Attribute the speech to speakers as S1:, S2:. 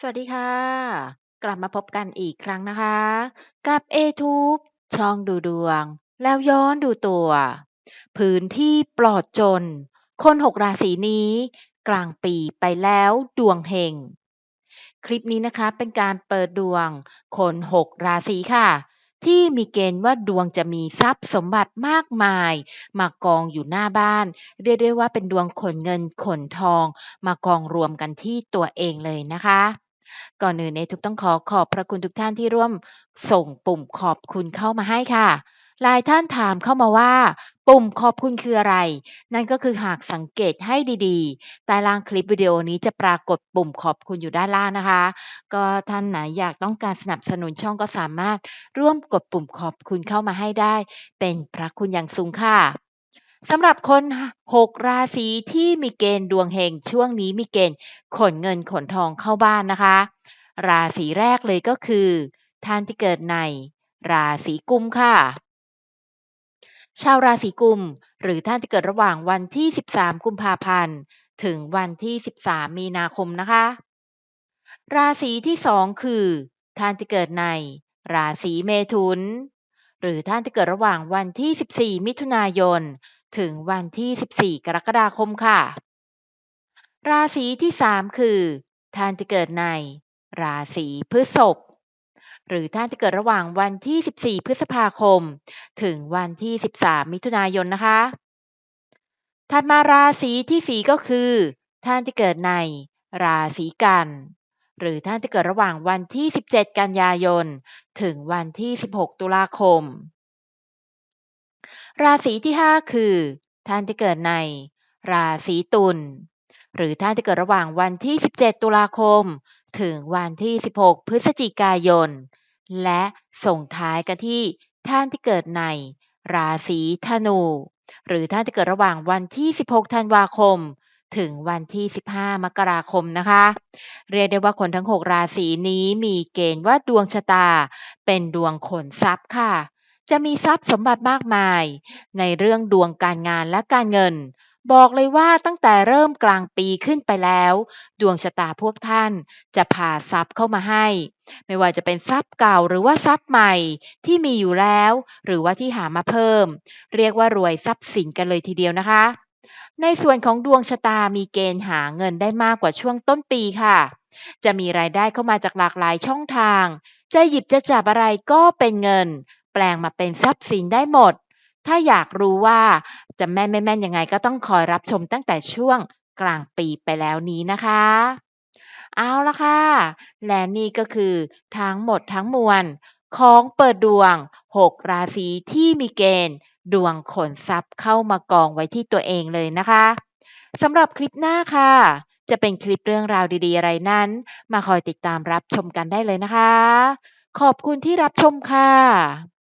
S1: สวัสดีค่ะ กลับมาพบกันอีกครั้งนะคะ กับ A-Tube ช่องดูดวง แล้วย้อนดูตัว พื้นที่ปลอดจน คน6ราศีนี้ กลางปีไปแล้วดวงเฮงคลิปนี้นะคะเป็นการเปิดดวง คน6ราศีค่ะ ที่มีเกณฑ์ว่าดวงจะมีทรัพย์สมบัติมากมาย มากองอยู่หน้าบ้าน เรียกได้ว่าเป็นดวงขนเงินขนทอง มากองรวมกันที่ตัวเองเลยนะคะ ก่อนอื่นเอทุกต้องขอขอบพระคุณทุกท่านที่ร่วมส่งปุ่มขอบคุณเข้ามาให้ค่ะ หลายท่านถามเข้ามาว่า ปุ่มขอบคุณคืออะไร นั่นก็คือหากสังเกตให้ดีๆ ใต้ล่างคลิปวิดีโอนี้จะปรากฏปุ่มขอบคุณอยู่ด้านล่างนะคะ ก็ท่านไหนอยากต้องการสนับสนุนช่องก็สามารถร่วมกดปุ่มขอบคุณเข้ามาให้ได้ เป็นพระคุณอย่างสูงค่ะ สำหรับคน6ราศีที่มีเกณฑ์ดวงเฮงช่วงนี้มีเกณฑ์ขนเงินขนทองเข้าบ้านนะคะ ราศีแรกเลยก็คือ ท่านที่เกิดในราศีกุมค่ะ ชาวราศีกุม หรือท่านที่เกิดระหว่างวันที่ 13 กุมภาพันธ์ ถึงวันที่ 13 มีนาคมนะคะ ราศีที่2คือ ท่านที่เกิดในราศีเมถุน หรือท่านที่เกิดระหว่างวันที่ 14 มิถุนายน ถึงวันที่ 14 กรกฎาคมค่ะ ราศีที่ 3 คือ ท่านที่เกิดใน ราศีพฤษภหรือท่านที่เกิดระหว่างวันที่ 14 พฤษภาคม ถึงวันที่ 13 มิถุนายนนะคะ ถัดมาราศีที่ 4 ก็คือ ท่านที่เกิดในราศีกัน หรือท่านที่เกิดระหว่างวันที่ 17 กันยายน ถึงวันที่ 16 ตุลาคม ราศีที่ 5 คือ ท่านที่เกิดใน ราศีตุลหรือท่านที่เกิดระหว่างวันที่ 17 ตุลาคม ถึงวันที่ 16 พฤศจิกายน และส่งท้ายกันที่ท่านที่เกิดใน ราศีธนู หรือท่านที่เกิดระหว่างวันที่ 16 ธันวาคม ถึงวันที่ 15 มกราคมนะคะ เรียกได้ว่าคนทั้ง 6 ราศีนี้มีเกณฑ์ว่าดวงชะตา เป็นดวงขนทรัพย์ค่ะ จะมีทรัพย์สมบัติมากมาย ในเรื่องดวงการงานและการเงิน บอกเลยว่าตั้งแต่เริ่มกลางปีขึ้นไปแล้ว ดวงชะตาพวกท่านจะพาทรัพย์เข้ามาให้ ไม่ว่าจะเป็นทรัพย์เก่าหรือว่าทรัพย์ใหม่ที่มีอยู่แล้ว หรือว่าที่หามาเพิ่ม เรียกว่ารวยทรัพย์สินกันเลยทีเดียวนะคะ ในส่วนของดวงชะตามีเกณฑ์หาเงินได้มากกว่าช่วงต้นปีค่ะ จะมีรายได้เข้ามาจากหลากหลายช่องทาง จะหยิบจะจับอะไรก็เป็นเงิน แปลงมาเป็นทรัพย์สินได้หมด ถ้าอยากรู้ว่าจะแม่นไม่แม่นยังไงก็ต้องคอยรับชมตั้งแต่ช่วงกลางปีไปแล้วนี้นะคะ เอาละค่ะ และนี่ก็คือทั้งหมดทั้งมวล ของเปิดดวง 6 ราศีที่มีเกณฑ์ ดวงขนทรัพย์เข้ามากองไว้ที่ตัวเองเลยนะคะสำหรับคลิปหน้าค่ะ จะเป็นคลิปเรื่องราวดีๆ อะไรนั้น มาคอยติดตามรับชมกันได้เลยนะคะ ขอบคุณที่รับชมค่ะ